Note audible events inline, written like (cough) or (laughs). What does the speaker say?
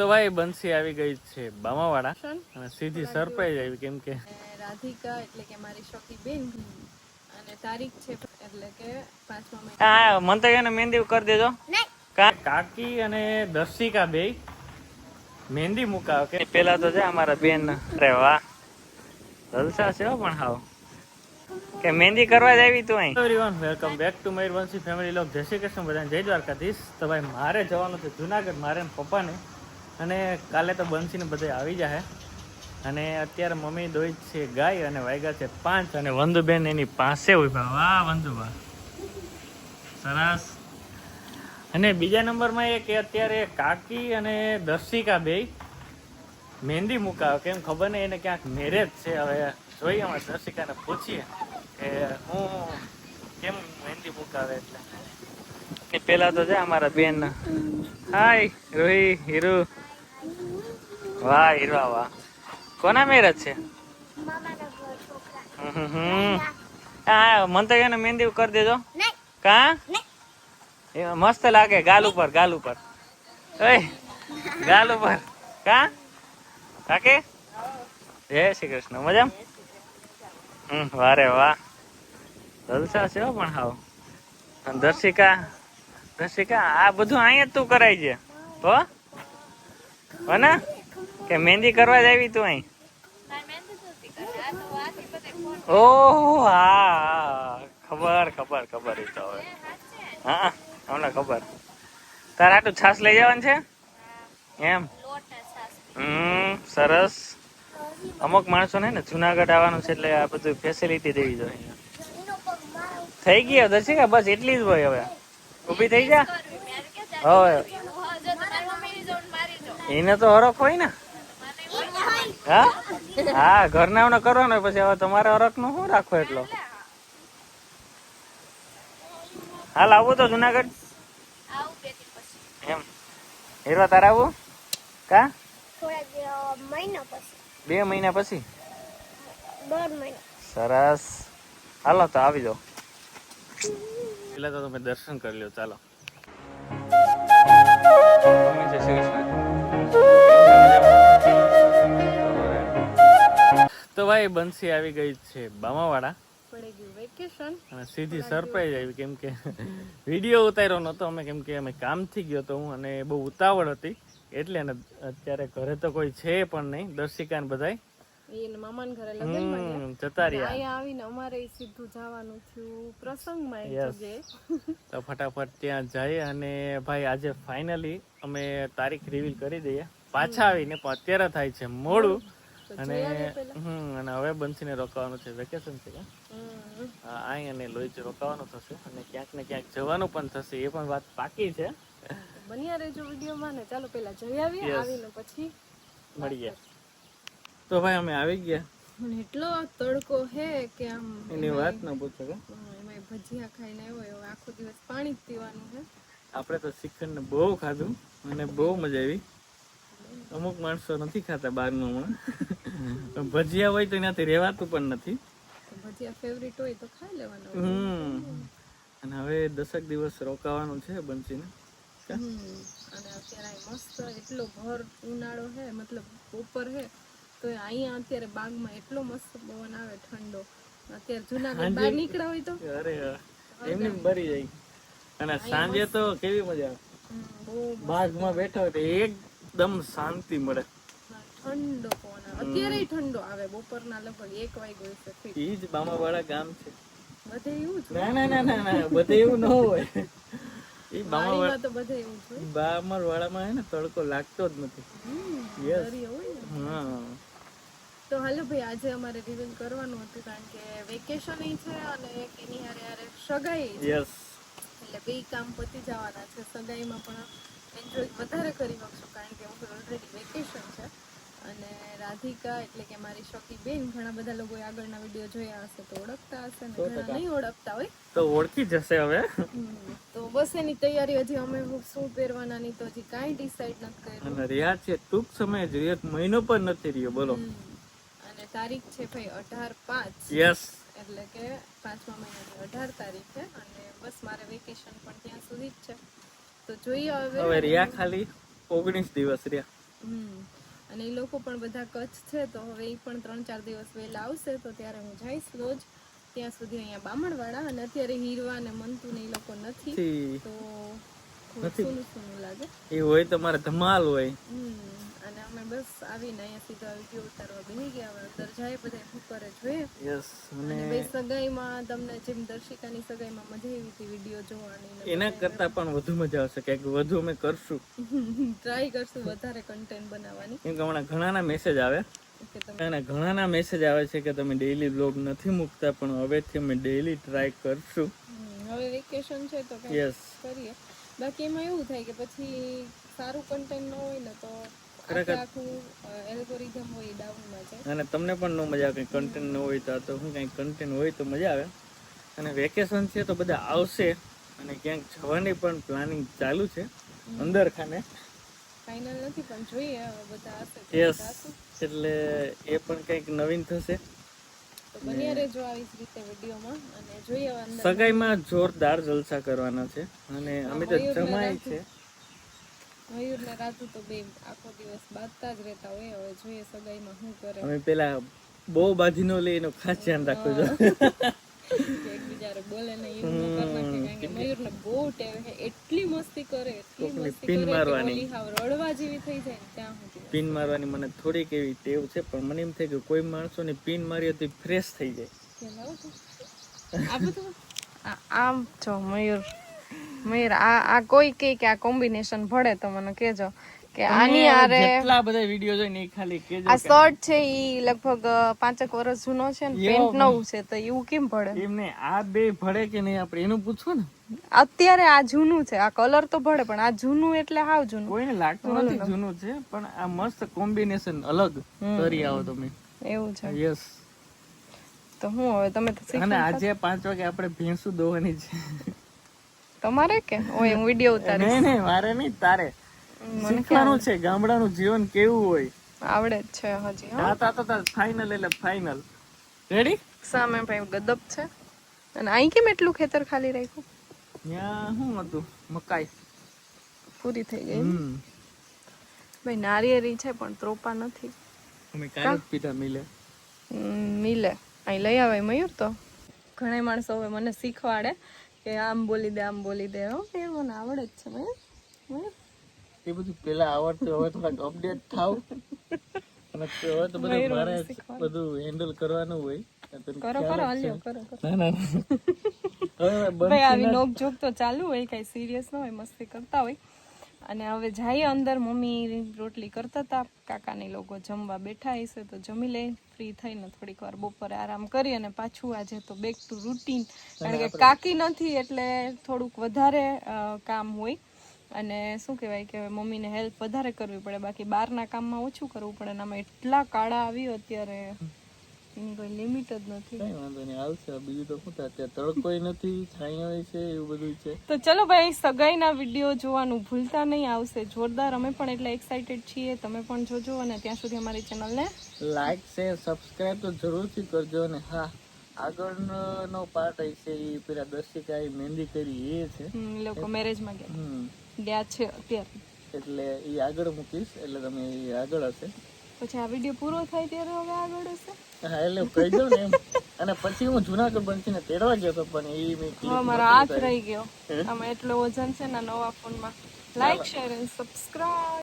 તો ભાઈ બંસી આવી ગઈ છે બામાવાડા અને સીધી સરપ્રાઈઝ આવી કેમ કે. રાધિકા એટલે કે મારી શોખી બેન. અને તારીખ છે એટલે કે પાંચમા મહિના. હા મંતવ્ય ને મહેંદી કરી દેજો. કાકી અને દર્શિકા બે. મહેંદી મુકાવ કે પેલા તો છે અમારા બેન. અરે વાહ. જલસા છે હો પણ હાવ. કે મહેંદી કરવા જ આવી તું અહીં. Everyone welcome back to Mayurvanshi family લોક જય શ્રી કૃષ્ણ બધાને. જય દ્વારકાધીશ. તો ભાઈ મારે જવાનું છે જુનાગઢ. મારે ને પપ્પાને અને કાલે તો બંસીને બધા આવી જાય અને અત્યારે મમ્મી દોઈ છે ગાય અને વાયગા છે પાંચ અને વંદુબેન એની પાસે ઊભા. વાહ, વંદુબા. સરસ. અને બીજા નંબરમાં એ કે અત્યારે કાકી અને દર્શિકા બે મહેંદી મુકાવે. કેમ ખબર નહીં, એને ક્યાંક મેરેજ છે. હવે જોઈએ, અમે દર્શિકાને પૂછીએ કે હું કેમ મહેંદી મુકાવે એટલે. પેલા તો છે અમારા બેન હાય રોહી હીરુ. વાહ હીરવા વાહ. કોના મેરેજ છે. હા મંતવ્ય મહેંદી કરી દેજો. કા? મસ્ત લાગે ગાલ ઉપર ગાલ ઉપર. ઓય ગાલ ઉપર. કા? કાકે? જય શ્રી કૃષ્ણ. મજા હમ વારે વાહ. જલસા છે પણ હાવ. દર્શિકા દર્શિકા આ બધું અહીંયા તું કરાય છે. હો? હો ને કે મહેંદી કરવા જ આવી તું અહીં? ઓહ હા. ખબર ખબર ખબર એ તો હવે. હા હમણાં ખબર. તારે આટલું છાસ લઈ જવાનું છે? એમ? હમ સરસ. અમુક માણસો ને ને જુનાગઢ આવવાનું છે એટલે આ બધું ફેસિલિટી દેવી જોઈએ. થઈ ગઈ હવે દર્શિકા બસ એટલી જ હોય હવે. ઊભી થઈ જા. હવે. એને તો હરખ હોય ને. હા? હા ઘરના કરવાનો હોય પછી હવે તમારે હરખનું શું રાખો એટલો? હાલ આવું તો જુનાગઢ? એમ. હીરવા તારે આવું? કા? મહિનો પછી બે મહિના પછી? દોઢ મહિનો સરસ. હાલો તો આવી જાઓ. પેલા તો તમે દર્શન કરી લ્યો ચાલો. જય શ્રી તો બંસી આવી ગઈ છે બામાવાળા. પડી ગયું. વેકેશન અને સીધી સરપ્રાઈઝ આવી કેમ કે વીડિયો ઉતાર્યો નહોતો. અમે કેમ કે અમે કામથી ગયો તો હું અને બહુ ઉતાવળ હતી. એટલે અને અત્યારે ઘરે તો કોઈ છે પણ નહીં. દર્શિકા ને બધાય. એને ઘરે લગનમાં જતા રહ્યા અહીંયા આવીને અમારે સીધું જવાનું થયું. પ્રસંગમાં તો ફટાફટ ત્યાં જઈએ અને ભાઈ આજે ફાઇનલી અમે તારીખ રિવીલ કરી દઈએ. પાછા આવીને પણ અત્યારે થાય છે મોડું. અને પહેલા. હમ અને હવે બંસીને રોકાવાનું છે વેકેશન છે અહીં અને લોહીચ રોકાવાનું થશે અને ક્યાંક ને ક્યાંક જવાનું પણ થશે એ પણ વાત પાકી છે. બન્યા રહેજો વિડીયોમાં ને ચાલો પેલા જઈ આવીએ આવીને પછી મળીએ. તો ભાઈ અમે આવી ગયા. એટલો તડકો હે કે આમ એની વાત ન પૂછો કે? એમાં ભજીયા ખાઈને આવ્યો આખો દિવસ પાણી જ પીવાનું છે. આપણે તો શ્રીખંડ ને બહુ ખાધું અને બહુ મજા આવી. અમુક માણસો નથી ખાતા બહારનું હમણાં. ભજીયા હોય તો એનાથી રહેવાતું પણ નથી. ભજીયા ફેવરિટ હોય તો ખાઈ લેવાનું. હમ. અને હવે દસક દિવસ રોકાવાનું છે બંસીને. અને અત્યારે મસ્ત એટલો ભર ઉનાળો હે મતલબ ઉપર હે તો અહીંયા અત્યારે બાગમાં એટલો મસ્ત પવન આવે ઠંડો. અત્યારે જુનાગઢ બહાર નીકળ્યા હોય તો? અરે એમની ભરી જાય. અને સાંજે તો કેવી મજા આવે? બાગમાં બેઠો હોય તો એકદમ શાંતિ મળે. ઠંડો પવન અત્યારે ઠંડો આવે બપોરના લગભગ એક વાગ્યો છે ઈ જ બામાવાળા ગામ છે. બધે એવું ના ના ના ના બધે એવું ન હોય. ઈ બામાવાળા તો બધે એવું જ બામર વાળામાં હે ને તડકો લાગતો જ નથી. હા. તો હાલો ભાઈ આજે અમારે રિવીલ કરવાનું હતું કારણ કે વેકેશન છે અને એક એની હારે હારે સગાઈ યસ એટલે બે કામ પતી જવાના છે. સગાઈમાં પણ એન્જોય વધારે કરી શકશું કારણ કે હું ઓલરેડી વેકેશન છે. અને રાધિકા એટલે કે મારી શોકી બેન ઘણા બધા લોકોએ આગળના વીડિયો જોયા હશે તો ઓળખતા હશે ને ઘણા નહીં ઓળખતા હોય. તો ઓળખી જશે હવે. તો બસ એની તૈયારી હજી અમે શું પહેરવાના ની તો હજી કાંઈ ડિસાઈડ નથી કર્યું. અને રહ્યા છે ટૂંક સમય જ એક મહિનો પણ નથી રહ્યો બોલો. અને તારીખ છે ભાઈ અઢાર પાંચ. યસ એટલે કે પાંચમા મહિનાની અઢાર તારીખે અને બસ મારે વેકેશન પણ ત્યાં સુધી જ છે. તો જોઈએ હવે. હવે રહ્યા ખાલી ઓગણીસ દિવસ રહ્યા. અને એ લોકો પણ બધા કચ્છ છે તો હવે એ પણ ત્રણ ચાર દિવસ વહેલા આવશે તો ત્યારે હું જઈશ રોજ. ત્યાં સુધી અહીંયા બામણવાળા અને અત્યારે હીરવા અને મંતુ ને એ લોકો નથી. તો લાગે. એ હોય તમારે ધમાલ હોય. અને અમે બસ આવીને અહીંયા સીધા વીડિયો ઉતારવા બેસી ગયા. હવે અંદર બધા શું જોઈએ. યસ અને અને બે સગાઈમાં તમને જેમ દર્શિકાની સગાઈમાં મજા આવી હતી વીડિયો જોવાની એના કરતા પણ વધુ મજા આવશે. કે વધુ અમે કરશું. ટ્રાય (laughs) કરશું વધારે કન્ટેન્ટ બનાવવાની. કેમ કે હમણાં ઘણાના મેસેજ આવે. અને ઘણાના મેસેજ આવે છે કે તમે ડેઈલી બ્લોગ નથી મૂકતા પણ હવેથી અમે ડેઈલી ટ્રાય કરશું. હવે વેકેશન છે તો યસ કરીએ. બાકી એમાં એવું થાય કે પછી સારું કન્ટેન્ટ ન હોય ને તો આખું એલ્ગોરિધમ હોય ડાઉનમાં જાય. અને તમને પણ ન મજા આવે કંઈ કન્ટેન્ટ ન હોય તો તો શું કંઈ કન્ટેન્ટ હોય તો મજા આવે. અને વેકેશન છે તો બધા આવશે અને ક્યાંક જવાની પણ પ્લાનિંગ ચાલુ છે અંદર ખાને ફાઇનલ નથી પણ જોઈએ બધા યસ એટલે એ પણ કંઈક નવીન થશે. બન્યા રહેજો આવી જ રીતે વિડીયોમાં અને જોઈએ અંદર. સગાઈમાં જોરદાર જલસા કરવાના છે અને અમે તો જમાય છે. મયુર ને રાજુ તો બે આખો દિવસ બાંધતા જ રહેતા હોય હવે જોઈએ સગાઈમાં શું કરે. અમે પેલા બહુ બાધીનો લઈ એનું ખાસ ધ્યાન રાખવું જોઈએ બોલે ને કારણ કે મયુર ને બહુ ટેવ છે એટલી મસ્તી કરે એટલી મસ્તી પિન મારવાની. રડવા જેવી થઈ જાય ત્યાં સુધી પિન મારવાની મને થોડીક એવી ટેવ છે પણ મને એમ થાય કે કોઈ માણસો ને પિન મારી હતી ફ્રેશ થઈ જાય કે લાવો તો. આ બધું આ- આમ છો મયુર મયુર આ આ કોઈ કે આ કોમ્બિનેશન ભળે તો મને કહેજો કે આની આરે જેટલા બધા વીડિયો જોઈ ને ખાલી કે આ શર્ટ છે ઈ લગભગ પાંચેક વર્ષ જૂનો છે ને પેન્ટ નવું છે તો એવું કેમ ભળે એમને આ બે ભળે કે નહીં આપણે એનું પૂછવું ને? અત્યારે આ જૂનું છે આ કલર તો ભળે પણ આ જૂનું એટલે હાવ જૂનું. કોઈને લાગતું નથી જૂનું છે પણ આ મસ્ત કોમ્બિનેશન અલગ કરી આવો તમે. એવું છે. યસ તો હું હવે તમે તો અને આજે પાંચ વાગે આપણે ભેંસુ દોવાની છે. તમારે કે? ઓય હું વીડિયો ઉતારીશ. નહીં નહીં મારે નહીં તારે. શીખવાનું છે ગામડાનું જીવન કેવું હોય? આવડે જ છે હજી હા. તા તો ફાઇનલ એટલે ફાઇનલ રેડી સામે ભાઈ ગદબ છે. અને અહીં કેમ એટલું ખેતર ખાલી રાખ્યું? ત્યાં શું હતું? મકાઈ. પૂરી થઈ ગઈ? ભાઈ નારિયેરી છે પણ ત્રોપા નથી. અમે કાલે પીધા મિલે. મિલે. અહીં લઈ આવે મયુર તો. ઘણા માણસો હવે મને શીખવાડે કે આમ બોલી દે આમ બોલી દે. હો એ મને આવડે જ છે મયુર. મયુર. એ બધું પેલા આવડતું હવે થોડાક અપડેટ થાવ. અને હવે તો બધું મારે બધું હેન્ડલ કરવાનું હોય. કરો કરો હાલ્યો કરો કરો. ના ના ના. હવે આવી નોક જોક તો ચાલુ હોય કઈ સિરિયસ ન હોય મસ્તી કરતા હોય. અને હવે જઈએ અંદર મમ્મી રોટલી કરતા હતા. કાકાની લોકો જમવા બેઠા હશે તો જમી લઈ ફ્રી થઈને થોડીક વાર બપોરે આરામ કરી અને પાછું આજે તો બેક ટુ રૂટીન કારણ કે કાકી નથી એટલે થોડુંક વધારે કામ હોય. અને શું કહેવાય કે મમ્મીને હેલ્પ વધારે કરવી પડે. બાકી બહારના કામમાં ઓછું કરવું પડે અને આમાં એટલા કાળા આવ્યો અત્યારે. એની કોઈ લિમિટ જ નથી. કઈ વાંધો નહીં આવશે બીજું તો શું થાય? અત્યારે તડકોય નથી છાંયો છે એવું બધું છે. તો ચલો ભાઈ સગાઈના વીડિયો જોવાનું ભૂલતા નહીં આવશે જોરદાર. અમે પણ એટલા એક્સાઇટેડ છીએ. તમે પણ જોજો અને ત્યાં સુધી અમારી ચેનલને લાઈક શેર સબસ્ક્રાઇબ તો જરૂરથી કરજો. અને હા આગળનો પાર્ટ છે એ પેલા દર્શિકા મહેંદી કરી એ છે. લોકો મેરેજમાં ગયા. ગયા છે અત્યારે. એટલે એ આગળ મૂકીશ એટલે તમે એ આગળ હશે. પછી આ વીડિયો પૂરો થાય ત્યારે હવે આગળ હશે? હા એટલે કહી દઉં ને એમ. અને પછી હું જુનાગઢ ને તેડવા ગયો હતો પણ એ મેં મારો હાથ રહી ગયો. આમાં એટલો વજન છે ને નવા ફોનમાં. Like share and subscribe